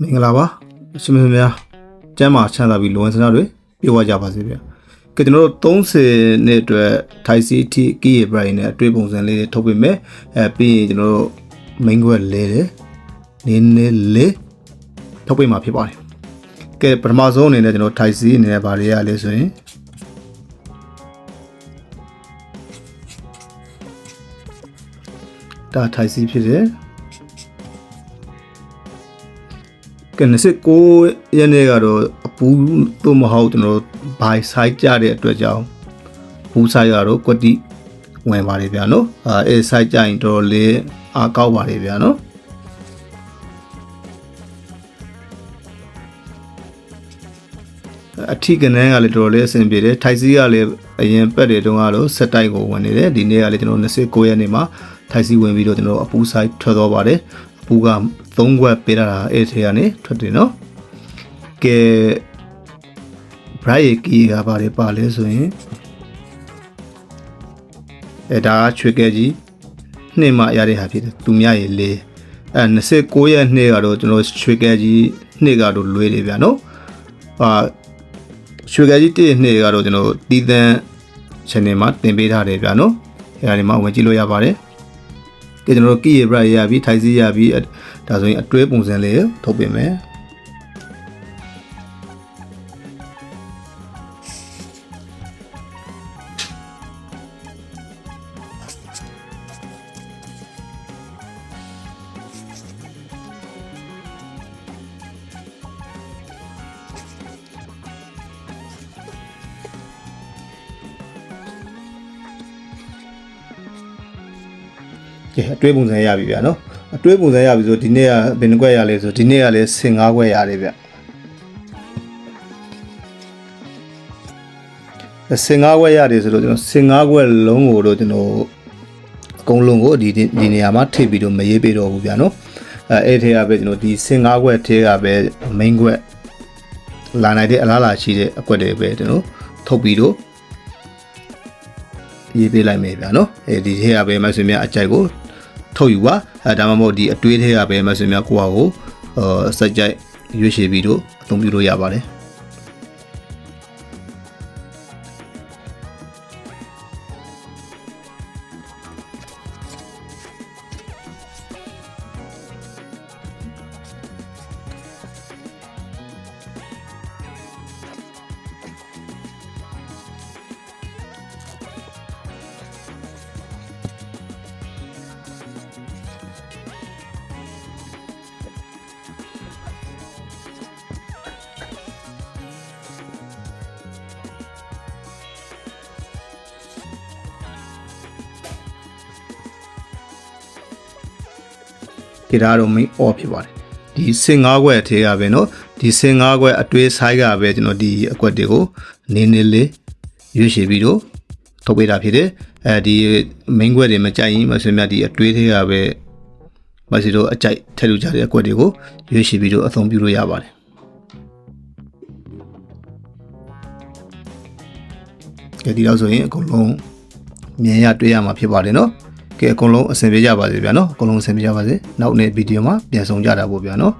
မင်္ဂလာပါအရှင်မင်းများကျမ်းမာချမ်းသာပြီးလူဝင်စနာတွေပြေဝကြပါစေဗျာကဲကျွန်တော်တို့30နှစ်အတွက်ထိုင်စီတီကီးရဘရိုင်နဲ့အတွေ့ပုံစံလေးတွေထုတ်ပေးမယ်အဲပြီးရင်ကျွန်တော်တို့ main ခွက်လဲတယ်နင်းနေလေးထုတ်ပေးမှာဖြစ်ပါတယ်ကဲပထမဆုံးအနေနဲ့ကျွန်တော်ထိုင်စီအနေနဲ့ဗားရရလဲဆိုရင်ဒါထိုင်စီဖြစ်တယ် ကဲ29ရက်နေ့ကတော့အပူတို့မဟုတ်ကျွန်တော်ဘိုင်ဆိုင်ကြတဲ့အတွက်ကြောင့်ဘူးဆိုင်ကတော့ကွတိဝင်ပါတယ်ဗျာနော်အဲအဲဆိုင်ကြရင်တော်တော်လေးအားကောက်ပါတယ်ဗျာနော်အထီးကနန်းကလည်းတော်တော်လေးအဆင်ပြေတယ်ထိုက်စီကလည်းအရင်ပက်တွေတုန်းကတော့ဆက်တိုက်ကိုဝင်နေတယ်ဒီနေ့ကလည်းကျွန်တော်29ရက်နေ့မှာထိုက်စီဝင်ပြီးတော့ကျွန်တော်အပူဆိုင်ထွက်သွားပါတယ်အ ပူက3ခွက်ပေးတာအဲ့ထဲကနေထွက်တယ်နော်ကဲ bright ကီကပါတယ်ပါလဲဆိုရင်အဲဒါကချွေကဲကြီးနှစ်မှရတဲ့ဟာဖြစ်တယ်သူများရေလေးအဲ29ရက်နှစ်ကတော့ကျွန်တော်ချွေကဲကြီးနှစ်ကတော့လွေးတယ်ဗျာနော်အာချွေကဲကြီးတစ်နှစ်ကတော့ကျွန်တော်တီးတန်း channel မှာတင်ပေးထားတယ်ဗျာနော်အဲဒါဒီမှာဝင်ကြည့်လို့ရပါတယ် ကဲကျွန်တော်တို့ကီးရ bright ရပြီထိုင်စီရပြီဒါဆိုရင်အတွဲပုံစံလေးထုတ်ပြင်မယ် ကဲအတွဲပုံစံရပြီဗျာနော်အတွဲပုံစံရပြီဆိုဒီနေ့ကဘယ်နှခွက်ရလဲဆိုဒီနေ့ကလည်း15ခွက်ရတယ်ဗျ15ခွက်ရတယ်ဆိုတော့ကျွန်တော်15ခွက်လုံးကိုတော့ကျွန်တော်အကုန်လုံးကိုဒီဒီနေရာမှာထိပ်ပြီးတော့မရေးပေးတော့ဘူးဗျာနော်အဲအဲ့ထဲကပဲကျွန်တော်ဒီ15ခွက်ထဲကပဲ main ခွက်လာနိုင်တဲ့အလားလာရှိတဲ့အကွက်တွေပဲကျွန်တော်ထုတ်ပြီးတော့ရေးပေးလိုက်မယ်ဗျာနော်အဲဒီထဲကပဲမဆွေများအကြိုက်ကို ထုတ်ယူပါအဲဒါမှမဟုတ်ဒီအတွေးထဲကပဲမဆွေများကိုယ့်ဟာကိုအာစက်ကြိုက်ရွေးချယ်ပြီးတော့အသုံးပြုလို့ရပါတယ် ဒီဒါတော့ main off ဖြစ်ပါတယ်ဒီစင်၅ခွက်အထဲကပဲเนาะဒီစင်၅ခွက်အတွဲဆိုင်ကပဲကျွန်တော်ဒီအကွက်တွေကိုနင်းနေလေးရွေးချယ်ပြီးတော့ထုတ်ပေးတာဖြစ်တယ်အဲဒီ main ခွက်တွေမကြိုက်ရင်မဆွေးမြတ်ဒီအတွဲထဲကပဲမဆီတော့အကြိုက်ထည့်လို့ကြတဲ့အကွက်တွေကိုရွေးချယ်ပြီးတော့အသုံးပြုလို့ရပါတယ်ကဲဒီတော့ဆိုရင်အကုန်လုံးမြင်ရတွေ့ရမှာဖြစ်ပါတယ်เนาะ ကဲအကုန်လုံးအဆင်ပြေကြပါစေဗျာနော်အကုန်လုံးအဆင်ပြေကြပါစေနောက်နေ့ဗီဒီယိုမှာပြန်ဆောင်ကြတာပေါ့ဗျာနော်